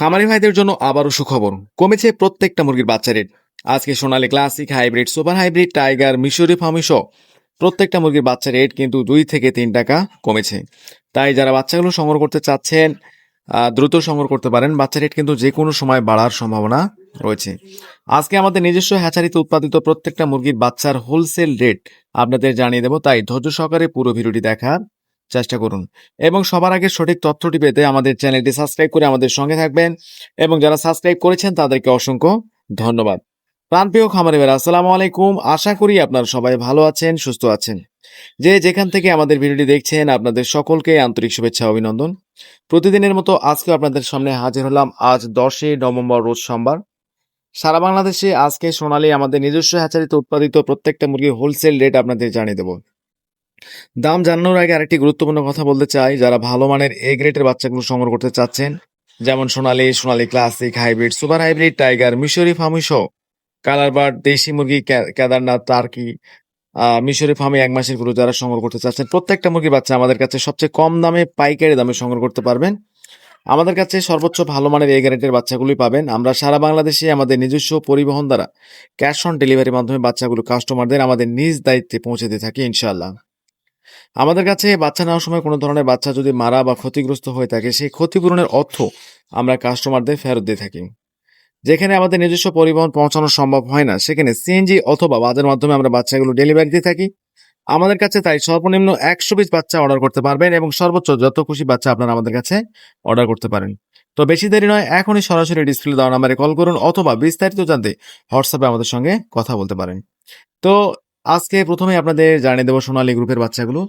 খামারি ভাইদের জন্য আবারও সুখবর। কমেছে প্রত্যেকটা মুরগির বাচ্চা রেট। আজকে Sonali classic hybrid, super hybrid, tiger, মিশরি ফার্মি প্রত্যেকটা মুরগির বাচ্চা রেট কিন্তু দুই থেকে তিন টাকা কমেছে। তাই যারা বাচ্চাগুলো সংগ্রহ করতে চাচ্ছেন দ্রুত সংগ্রহ করতে পারেন। বাচ্চা রেট কিন্তু যে কোনো সময় বাড়ার সম্ভাবনা রয়েছে। আজকে আমাদের নিজস্ব হ্যাচারিতে উৎপাদিত প্রত্যেকটা মুরগির বাচ্চার হোলসেল রেট আপনাদের জানিয়ে দেবো। তাই ধৈর্য সহকারে পুরো ভিডিওটি দেখার চেষ্টা করুন। এবং সবার আগে সঠিক তথ্যটি পেতে আমাদের চ্যানেলটি সাবস্ক্রাইব করে আমাদের সঙ্গে থাকবেন এবং যারা সাবস্ক্রাইব করেছেন তাদেরকে অসংখ্য ধন্যবাদ। প্রাণপ্রিয় ভাইরা আসসালামু আলাইকুম। আশা করি আপনারা সবাই ভালো আছেন, সুস্থ আছেন। যে যেখান থেকে আমাদের ভিডিওটি দেখছেন, আপনাদের সকলকে আন্তরিক শুভেচ্ছা, অভিনন্দন। প্রতিদিনের মতো আজকে আপনাদের সামনে হাজির হলাম আজ দশই নভেম্বর, রোজ সোমবার। সারা বাংলাদেশে আজকে সোনালী আমাদের নিজস্ব হ্যাচারিতে উৎপাদিত প্রত্যেকটা মুরগির হোলসেল রেট আপনাদের জানিয়ে দেবো। দাম জানানোর আগে আরেকটি গুরুত্বপূর্ণ কথা বলতে চাই। যারা ভালো মানের এ গ্রেডের বাচ্চাগুলো সংগ্রহ করতে চাচ্ছেন, যেমন Sonali Sonali classic hybrid super hybrid tiger মিশরি ফার্মি সহ কালারবার্ড দেশি মুরগি কেদারনাথ টার্কি মিশরি ফার্মে এক মাসেরগুলো যারা সংগ্রহ করতে চাচ্ছেন, প্রত্যেকটা মুরগির বাচ্চা আমাদের কাছে সবচেয়ে কম দামে, পাইকারি দামে সংগ্রহ করতে পারবেন। আমাদের কাছে সর্বোচ্চ ভালো মানের এই গ্রেডের বাচ্চাগুলি পাবেন। আমরা সারা বাংলাদেশে আমাদের নিজস্ব পরিবহন দ্বারা ক্যাশ অন ডেলিভারির মাধ্যমে বাচ্চাগুলো কাস্টমারদের আমাদের নিজ দায়িত্বে পৌঁছে দিয়ে থাকি, ইনশাআল্লাহ। আমাদের কাছে বাচ্চা নেওয়ার সময় কোনো ধরনের বাচ্চা যদি মারা বা ক্ষতিগ্রস্ত হয়ে থাকে, সেই ক্ষতিপূরণের অর্থ আমরা কাস্টমারদের ফেরত দিয়ে থাকি। যেখানে আমাদের নিজস্ব পরিবহন পৌঁছানো সম্ভব হয় না, সেখানে সিএনজি অথবা বাজার মাধ্যমে আমরা বাচ্চাগুলো ডেলিভারি দিয়ে থাকি। আমাদের কাছে তাই সর্বনিম্ন একশো পিস বাচ্চা অর্ডার করতে পারবেন এবং সর্বোচ্চ যত খুশি বাচ্চা আপনারা আমাদের কাছে অর্ডার করতে পারেন। তো বেশি দেরি নয়, এখনই সরাসরি ডিসপ্লে দেওয়া নাম্বারে কল করুন অথবা বিস্তারিত জানতে হোয়াটসঅ্যাপে আমাদের সঙ্গে কথা বলতে পারেন। তো আজকে প্রথমে আপনাদের জানিয়ে দেবো সোনালী গ্রুপের বাচ্চাগুলো।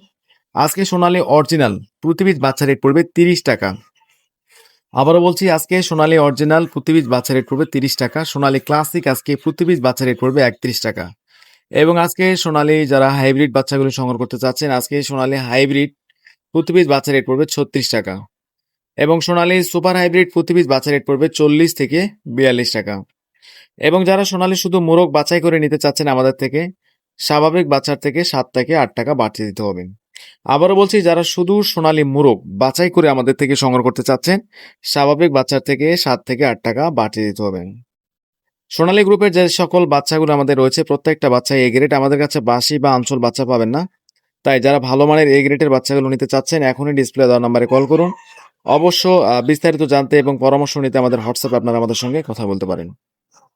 আজকে সোনালী অরিজিনাল প্রতিবিজ বাচ্চা রেট পড়বে তিরিশ টাকা। আবারও বলছি, আজকে সোনালী অরিজিনাল প্রতিবিজ বাচ্চা রেট পড়বে তিরিশ টাকা। সোনালী ক্লাসিক আজকে প্রতিবিজ বাচ্চা রেট পড়বে একত্রিশ টাকা। এবং আজকে সোনালী যারা হাইব্রিড বাচ্চাগুলো সংগ্রহ করতে চাচ্ছেন, আজকে সোনালী হাইব্রিড প্রতিবিজ বাচ্চা রেট পড়বে ছত্রিশ টাকা। এবং সোনালী সুপার হাইব্রিড প্রতিবিজ বাচ্চা রেট পড়বে চল্লিশ থেকে বিয়াল্লিশ টাকা। এবং যারা সোনালী শুধু মোরগ বাছাই করে নিতে চাচ্ছেন আমাদের থেকে স্বাভাবিক বাচ্চার থেকে সাত থেকে আট টাকা বাড়তি দিতে হবে। আবারও বলছি, যারা শুধু সোনালী মোরগ বাছাই করে আমাদের থেকে সংগ্রহ করতে চাচ্ছেন, স্বাভাবিক বাচ্চার থেকে সাত থেকে আট টাকা বাড়তি দিতে হবে। সোনালী গ্রুপের যে সকল বাচ্চাগুলো আমাদের রয়েছে, প্রত্যেকটা বাচ্চা এ গ্রেড আমাদের কাছে বাসি বা আঞ্চল বাচ্চা পাবেন না। তাই যারা ভালো মানের এ গ্রেডের বাচ্চাগুলো নিতে চাচ্ছেন, এখনই ডিসপ্লে দেওয়া নাম্বারে কল করুন। অবশ্য বিস্তারিত জানতে এবং পরামর্শ নিতে আমাদের হোয়াটসঅ্যাপে আপনারা আমাদের সঙ্গে কথা বলতে পারেন।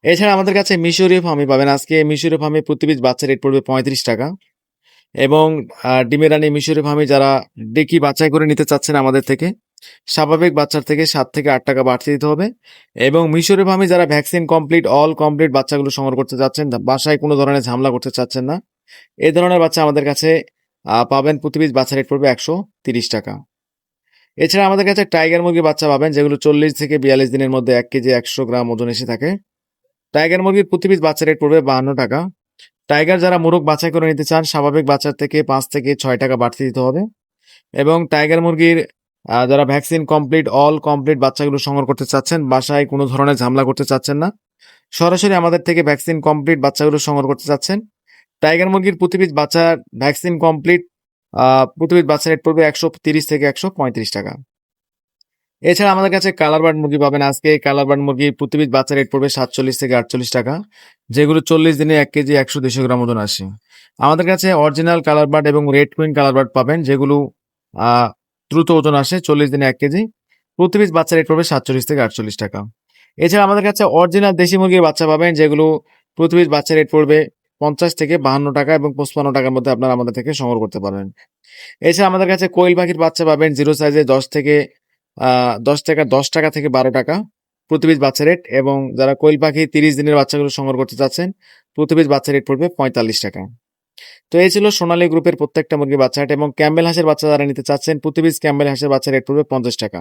এছাড়া আমাদের কাছে মিশরীয় ফার্মি পাবেন। আজকে মিশরীয় ফার্মে প্রতি পিস বাচ্চা রেট পড়বে পঁয়ত্রিশ টাকা। এবং ডিমের রানী মিশরীয় ফার্মি যারা ডেকি বাছাই করে নিতে চাচ্ছেন আমাদের থেকে, স্বাভাবিক বাচ্চার থেকে সাত থেকে আট টাকা বাড়তি দিতে হবে। এবং মিশরি ফার্মে যারা ভ্যাকসিন কমপ্লিট অল কমপ্লিট বাচ্চাগুলো সংগ্রহ করতে চাচ্ছেন, বাসায় কোনো ধরনের ঝামেলা করতে চাচ্ছেন না, এ ধরনের বাচ্চা আমাদের কাছে পাবেন প্রতি পিস বাচ্চা রেট পড়বে একশো তিরিশ টাকা। এছাড়া আমাদের কাছে টাইগার মুরগির বাচ্চা পাবেন, যেগুলো চল্লিশ থেকে বিয়াল্লিশ দিনের মধ্যে এক কেজি একশো গ্রাম ওজন এসে থাকে। টাইগার মুরগির প্রতি পিস বাচ্চা রেট পড়বে বাহান্ন টাকা। টাইগার যারা মুরগ বাছাই করে নিতে চান, স্বাভাবিক বাচ্চার থেকে পাঁচ থেকে ছয় টাকা বাড়তি দিতে হবে। এবং টাইগার মুরগির যারা ভ্যাকসিন কমপ্লিট, অল কমপ্লিট বাচ্চাগুলো সংগ্রহ করতে চাচ্ছেন, বাসায় কোনো ধরনের ঝামেলা করতে চাচ্ছেন না, সরাসরি আমাদের থেকে ভ্যাকসিন কমপ্লিট বাচ্চাগুলো সংগ্রহ করতে চাচ্ছেন। টাইগার মুরগির প্রতি পিস বাচ্চার ভ্যাকসিন কমপ্লিট প্রতি পিস বাচ্চা রেট পড়বে একশো তিরিশ থেকে একশো পঁয়ত্রিশ টাকা। এছাড়া আমাদের কাছে কালার বার্ড মুরগি পাবেন আজকে। কালার বার্ড মুরগি প্রতি পিস বাচ্চা রেট পড়বে সাতচল্লিশ থেকে আটচল্লিশ টাকা, যেগুলো চল্লিশ দিনে এক কেজি একশো দেড়শো গ্রাম ওজন আসে। আমাদের কাছে অরিজিনাল কালার বার্ড এবং রেড কুইন কালার বার্ড পাবেন, যেগুলো দ্রুত ওজন আসে চল্লিশ দিনে এক কেজি। প্রতি পিস বাচ্চা রেট পড়বে সাতচল্লিশ থেকে আটচল্লিশ টাকা। এছাড়া আমাদের কাছে অরিজিনাল দেশি মুরগির বাচ্চা পাবেন, যেগুলো প্রতি পিস বাচ্চা রেট পড়বে পঞ্চাশ থেকে বাহান্ন টাকা এবং পঁচপান্ন টাকার মধ্যে আপনারা আমাদের থেকে সংগ্রহ করতে পারবেন। এছাড়া আমাদের কাছে কোয়েল পাখির বাচ্চা পাবেন, জিরো সাইজে দশ থেকে দশ টাকা দশ টাকা থেকে বারো টাকা প্রতি পিস বাচ্চা রেট এবং যারা কোয়েল পাখি তিরিশ দিনের বাচ্চাগুলো সংগ্রহ করতে চাচ্ছেন প্রতি পিস বাচ্চা রেট পড়বে পঁয়তাল্লিশ টাকা। তো এই ছিল সোনালী গ্রুপের প্রত্যেকটা মুরগির বাচ্চা রেট এবং ক্যাম্বেল হাঁসের বাচ্চা যারা নিতে চাচ্ছেন প্রতি পিস ক্যাম্বেল হাঁসের বাচ্চা রেট পড়বে পঞ্চাশ টাকা।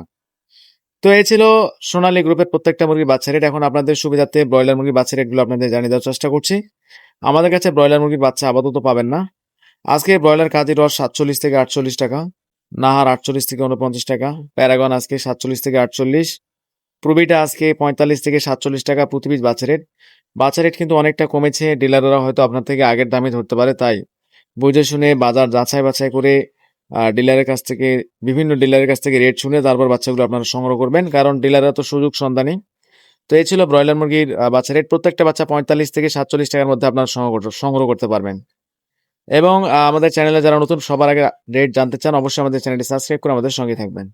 তো এই ছিল সোনালী গ্রুপের প্রত্যেকটা মুরগির বাচ্চা রেট এখন আপনাদের সুবিধার্থে ব্রয়লার মুরগির বাচ্চা রেটগুলো আপনাদের জানিয়ে দেওয়ার চেষ্টা করছি। আমাদের কাছে ব্রয়লার মুরগির বাচ্চা আপাতত পাবেন না। আজকে ব্রয়লার কাজী রস সাতচল্লিশ থেকে আটচল্লিশ টাকা। নাহার আটচল্লিশ থেকে উনপঞ্চাশ টাকা, প্যারাগন আজকে সাতচল্লিশ থেকে আটচল্লিশ, প্রবিটা আজকে পঁয়তাল্লিশ থেকে সাতচল্লিশ টাকা প্রতি পিস বাচ্চা রেট বাচ্চা রেট কিন্তু অনেকটা কমেছে, ডিলাররা হয়তো আপনার থেকে আগের দামে ধরতে পারে, তাই বুঝে শুনে বাজার যাচাই বাছাই করে ডিলারের কাছ থেকে, বিভিন্ন ডিলারের কাছ থেকে রেট শুনে তারপর বাচ্চাগুলো আপনারা সংগ্রহ করবেন, কারণ ডিলাররা তো সুযোগ সন্ধানী। তো এই ছিল ব্রয়লার মুরগির বাচ্চা রেট প্রত্যেকটা বাচ্চা পঁয়তাল্লিশ থেকে সাতচল্লিশ টাকার মধ্যে আপনারা সংগ্রহ সংগ্রহ করতে পারবেন। এবং আমাদের চ্যানেলে যারা নতুন, সবার আগে ডেট জানতে চান, অবশ্যই আমাদের চ্যানেলটি সাবস্ক্রাইব করে আমাদের সঙ্গে থাকবেন।